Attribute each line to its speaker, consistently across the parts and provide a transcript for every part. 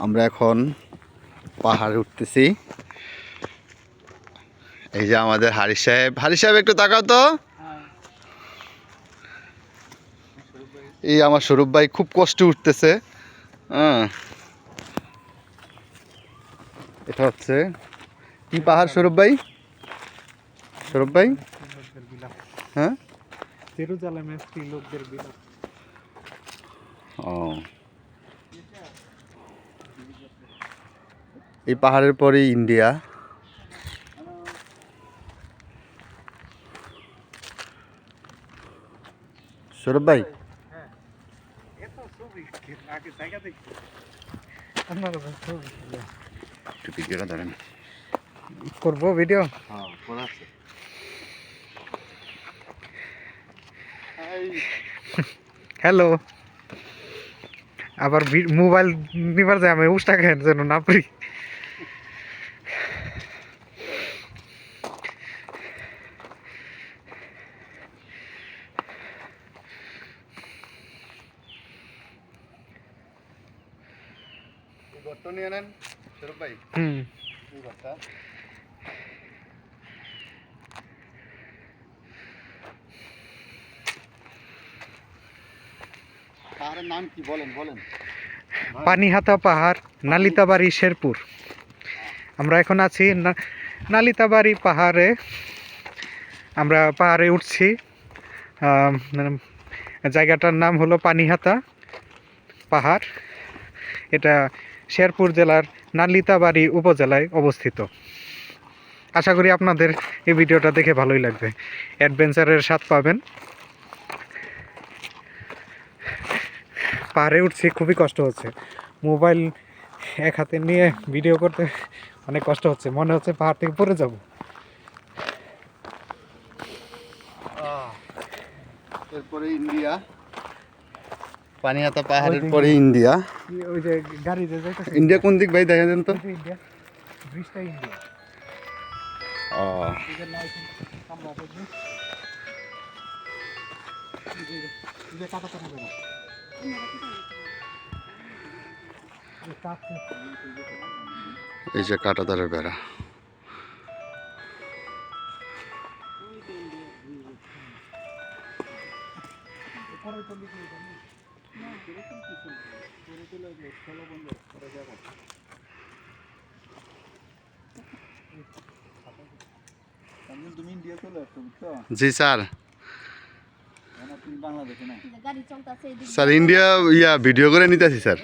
Speaker 1: আমরা এখন পাহাড়ে উঠতেছি। এই যে আমাদের হারি সাহেব। হারি সাহেব একটু তাকাও তো। এই আমার স্বরূপ ভাই খুব কষ্ট উঠতেছে। হ্যাঁ। এটা হচ্ছে কি পাহাড় স্বরূপ ভাই? স্বরূপ ভাই? হ্যাঁ? ও। এই পাহাড়ের পরেই ইন্ডিয়া। সৌরভ ভাই। ভিডিওটা ধরেন।
Speaker 2: করব ভিডিও?
Speaker 1: হ্যাঁ
Speaker 2: হ্যালো। আবার মোবাইল নিবার যায় আমি উষ্টা খাই যেন না পারি
Speaker 1: গর্ত নিয়ে নেন ভাই।
Speaker 2: হুম।
Speaker 1: এই পাহাড়ের নাম কি? বলেন বলেন।
Speaker 2: পানিহাতা পাহাড় নালিতাবাড়ি শেরপুর। আমরা এখন আছি নালিতাবাড়ি পাহাড়ে। আমরা পাহাড়ে উঠছি। মানে জায়গাটার নাম হলো পানিহাতা পাহাড়। এটা শেরপুর জেলার নালিতাবাড়ি উপজেলায় অবস্থিত। আশা করি আপনাদের এই ভিডিওটা দেখে ভালোই লাগবে। অ্যাডভেঞ্চারের স্বাদ পাবেন। পাহাড়ে উঠছি, খুবই কষ্ট হচ্ছে। মোবাইল এক হাতে নিয়ে ভিডিও করতে অনেক কষ্ট হচ্ছে। মনে হচ্ছে পাহাড় থেকে পড়ে যাব।
Speaker 1: এরপরে ইন্ডিয়া। পানিহাতা পাহাড়ের। পরে ইন্ডিয়া।
Speaker 2: ওই যে
Speaker 1: ইন্ডিয়া কোন দিক ভাই দেখা যান তো
Speaker 2: ইন্ডিয়া। ব্রিজটা ইন্ডিয়া।
Speaker 1: ও।
Speaker 2: এই যে
Speaker 1: কাটাতারের বেড়া।
Speaker 2: উপরে তো
Speaker 1: জি স্যার। স্যার ইন্ডিয়া ইয়া ভিডিও করে নিতেছি স্যার।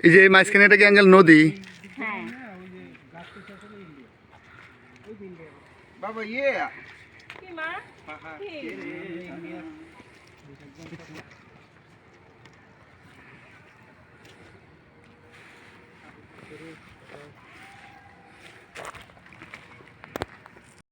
Speaker 3: এই
Speaker 1: যে এই মাঝখানে এটা কি অ্যাঙ্গেল নদী
Speaker 3: হ্যাঁ
Speaker 2: ওই যে গাছটা শেষ হলো ইন্ডিয়া ওই যে ইন্ডিয়া
Speaker 4: বাবা ইয়ে
Speaker 3: কি মা